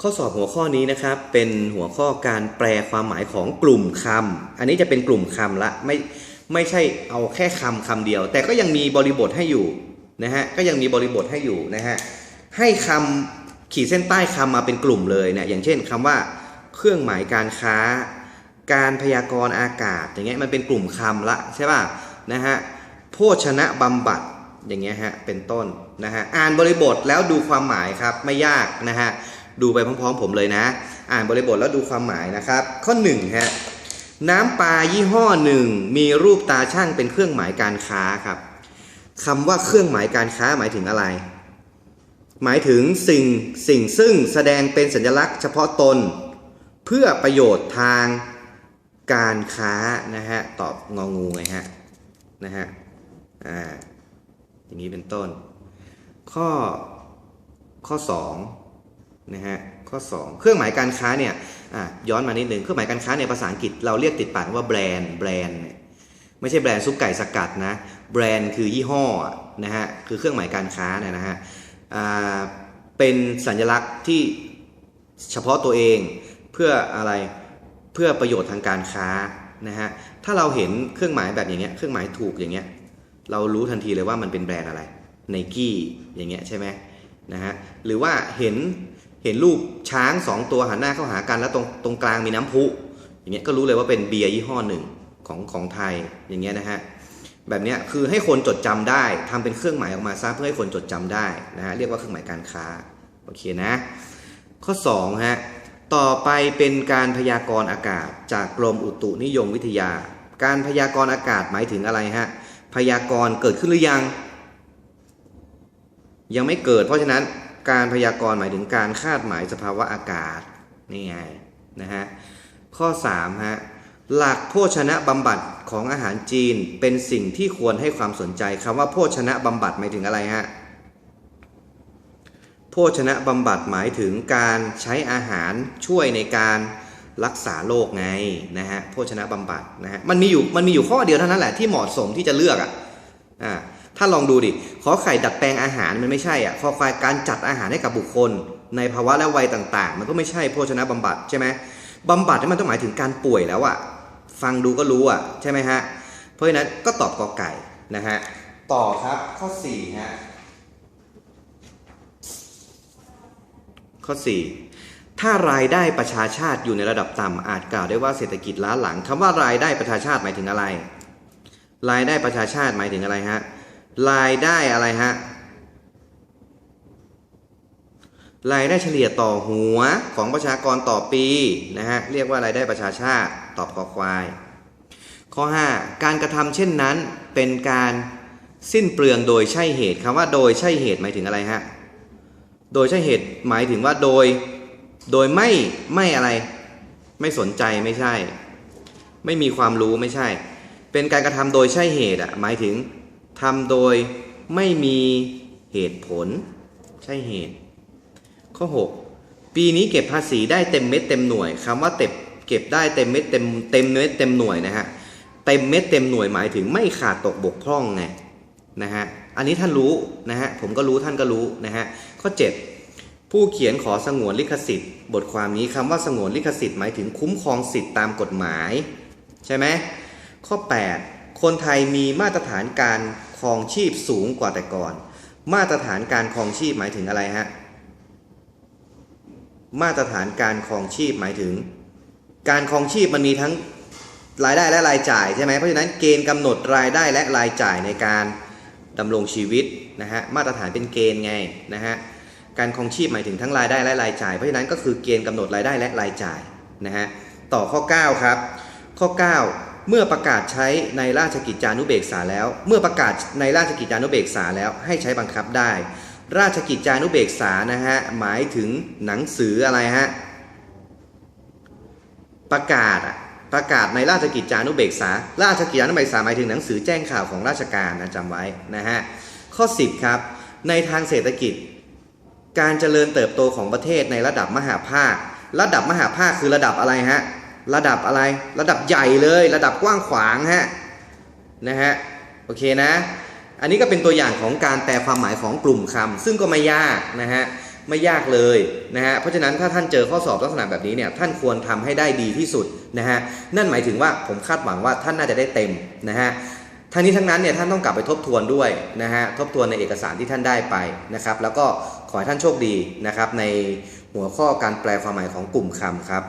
ข้อสอบหัวข้อนี้นะครับเป็นหัวข้อการแปลความหมายของกลุ่มคำอันนี้จะเป็นกลุ่มคำละไม่ไม่ใช่เอาแค่คำคำเดียว แต่ก็ยังมีบริบทให้อยู่นะฮะก็ยังมีบริบทให้อยู่นะฮะให้คำขีดเส้นใต้คำมาเป็นกลุ่มเลยเนี่ยอย่างเช่นคำว่า เครื่องหมายการค้า การพยากรณ์อากาศ อย่างเงี้ยมันเป็นกลุ่มคำละใช่ป่ะนะฮะโภชนะบำบัดอย่างเงี้ยฮะเป็นต้นนะฮะอ่านบริบทแล้วดูความหมายครับไม่ยากนะฮะ ดูไปพร้อมๆ ผมเลยนะ อ่านบริบทแล้วดูความหมายนะครับ ข้อ1ฮะน้ำปลายี่ห้อหนึ่งมีรูปตาช่างเป็นเครื่องหมายการค้าครับคำว่าเครื่องหมายการค้าหมายถึงอะไร หมายถึงสิ่งสิ่งซึ่งแสดงเป็นสัญลักษณ์เฉพาะตน เพื่อประโยชน์ทางการค้านะฮะตอบงองูไงฮะนะฮะอ่าอย่างนี้เป็นต้น ข้อข้อ 2 นะฮะข้อ 2 เครื่องหมายการค้าเนี่ยย้อนมานิดนึงเครื่องหมายการค้าในภาษาอังกฤษเราเรียกติดปากว่าแบรนด์แบรนด์ไม่ใช่แบรนด์ซุปไก่สกัดนะแบรนด์คือยี่ห้อนะฮะคือเครื่องหมายการค้าเนี่ยนะฮะเป็นสัญลักษณ์ที่เฉพาะตัวเองเพื่ออะไรเพื่อประโยชน์ทางการค้านะฮะถ้าเราเห็นเครื่องหมายแบบอย่างเงี้ยเครื่องหมายถูกอย่างเงี้ยเรารู้ทันทีเลยว่ามันเป็นแบรนด์อะไรไนกี้อย่างเงี้ยใช่ไหมนะฮะหรือว่าเห็น เห็นรูปช้างสองตัวหันหน้าเข้าหากันแล้วตรงตรงกลางมีน้ำพุอย่างเงี้ยก็รู้เลยว่าเป็นเบียร์ยี่ห้อหนึ่งของของไทยอย่างเงี้ยนะฮะแบบเนี้ยคือให้คนจดจำได้ทำเป็นเครื่องหมายออกมาซะเพื่อให้คนจดจำได้นะฮะเรียกว่าเครื่องหมายการค้าโอเคนะ ข้อ2ฮะต่อไปเป็นการพยากรณ์อากาศ จากกรมอุตุนิยมวิทยา การพยากรณ์อากาศหมายถึงอะไรฮะพยากรณ์เกิดขึ้นหรือยัง ยังไม่เกิด เพราะฉะนั้น การพยากรณ์หมายถึงการคาดหมายสภาวะอากาศนี่ไงนะฮะข้อ3ฮะหลักโภชนะบำบัดของอาหารจีนเป็นสิ่งที่ควรให้ความสนใจคำว่าโภชนะบำบัดหมายถึงอะไรฮะโภชนะบำบัดหมายถึงการใช้อาหารช่วยในการรักษาโรคไงนะฮะโภชนะบำบัดนะฮะมันมีอยู่มันมีอยู่ข้อเดียวเท่านั้นแหละที่เหมาะสมที่จะเลือกอะอ่า ถ้าลองดูดิ ขอไข่ดัดแปลงอาหารมันไม่ใช่อะ ขอควายการจัดอาหารให้กับบุคคล ในภาวะและวัยต่างๆ มันก็ไม่ใช่โภชนะบำบัดใช่ไหมบำบัดนี่มันต้องหมายถึงการป่วยแล้วอะ ฟังดูก็รู้อะใช่ไหมฮะ เพราะฉะนั้นก็ตอบกอไก่นะฮะ ต่อครับข้อ4ฮะ ข้อ 4ถ้ารายได้ประชาชาติอยู่ในระดับต่ำอาจกล่าวได้ว่าเศรษฐกิจล้าหลังคำว่ารายได้ประชาชาติหมายถึงอะไร รายได้ประชาชาติหมายถึงอะไรฮะ รายได้อะไรฮะ รายได้เฉลี่ยต่อหัวของประชากรต่อปีนะฮะ เรียกว่ารายได้ประชาชาติ ตอบกอควาย ข้อ 5 การกระทำเช่นนั้นเป็นการสิ้นเปลืองโดยใช่เหตุคำว่าโดยใช่เหตุหมายถึงอะไรฮะ โดยใช่เหตุหมายถึงว่าโดย โดยไม่ไม่อะไร ไม่สนใจไม่ใช่ ไม่มีความรู้ไม่ใช่ เป็นการกระทำโดยใช่เหตุอะหมายถึง ทำโดยไม่มีเหตุผล ใช่เหตุ ข้อ 6 ปีนี้เก็บภาษีได้เต็มเม็ดเต็มหน่วยคำว่าเต็มเก็บได้เต็มเม็ดเต็มเต็มเม็ดเต็มหน่วยนะฮะเต็มเม็ดเต็มหน่วยหมายถึงไม่ขาดตกบกพร่องไงนะฮะอันนี้ท่านรู้นะฮะผมก็รู้ท่านก็รู้นะฮะข้อ 7 ผู้เขียนขอสงวนลิขสิทธิ์ บทความนี้คำว่าสงวนลิขสิทธิ์หมายถึงคุ้มครองสิทธิ์ตามกฎหมาย ใช่ไหมข้อ 8 คนไทยมีมาตรฐานการครองชีพสูงกว่าแต่ก่อน มาตรฐานการครองชีพหมายถึงอะไรฮะ มาตรฐานการครองชีพหมายถึง การครองชีพมันมีทั้งรายได้และรายจ่ายใช่ไหมเพราะฉะนั้นเกณฑ์กำหนดรายได้และรายจ่ายในการดำรงชีวิตนะฮะมาตรฐานเป็นเกณฑ์ไงนะฮะการครองชีพหมายถึงทั้งรายได้และรายจ่ายเพราะฉะนั้นก็คือเกณฑ์กำหนดรายได้และรายจ่ายนะฮะต่อข้อ 9 ครับ ข้อ 9 เมื่อประกาศใช้ในราชกิจจานุเบกษาแล้ว เมื่อประกาศในราชกิจจานุเบกษาแล้วให้ใช้บังคับได้ ราชกิจจานุเบกษานะฮะหมายถึงหนังสืออะไรฮะประกาศอะประกาศในราชกิจจานุเบกษา ราชกิจจานุเบกษาหมายถึงหนังสือแจ้งข่าวของราชการนะจำไว้นะฮะข้อ 10 ครับ ในทางเศรษฐกิจ การเจริญเติบโตของประเทศในระดับมหาภาค ระดับมหาภาคคือระดับอะไรฮะ ระดับอะไร ระดับใหญ่เลย ระดับกว้างขวางฮะนะฮะโอเคนะ อันนี้ก็เป็นตัวอย่างของการแปลความหมายของกลุ่มคำซึ่งก็ไม่ยากนะฮะไม่ยากเลยนะฮะเพราะฉะนั้นถ้าท่านเจอข้อสอบลักษณะแบบนี้เนี่ยท่านควรทำให้ได้ดีที่สุดนะฮะนั่นหมายถึงว่าผมคาดหวังว่าท่านน่าจะได้เต็มนะฮะทั้งนี้ทั้งนั้นเนี่ยท่านต้องกลับไปทบทวนด้วยนะฮะทบทวนในเอกสารที่ท่านได้ไปนะครับแล้วก็ขอให้ท่านโชคดีนะครับในหัวข้อการแปลความหมายของกลุ่มคำครับ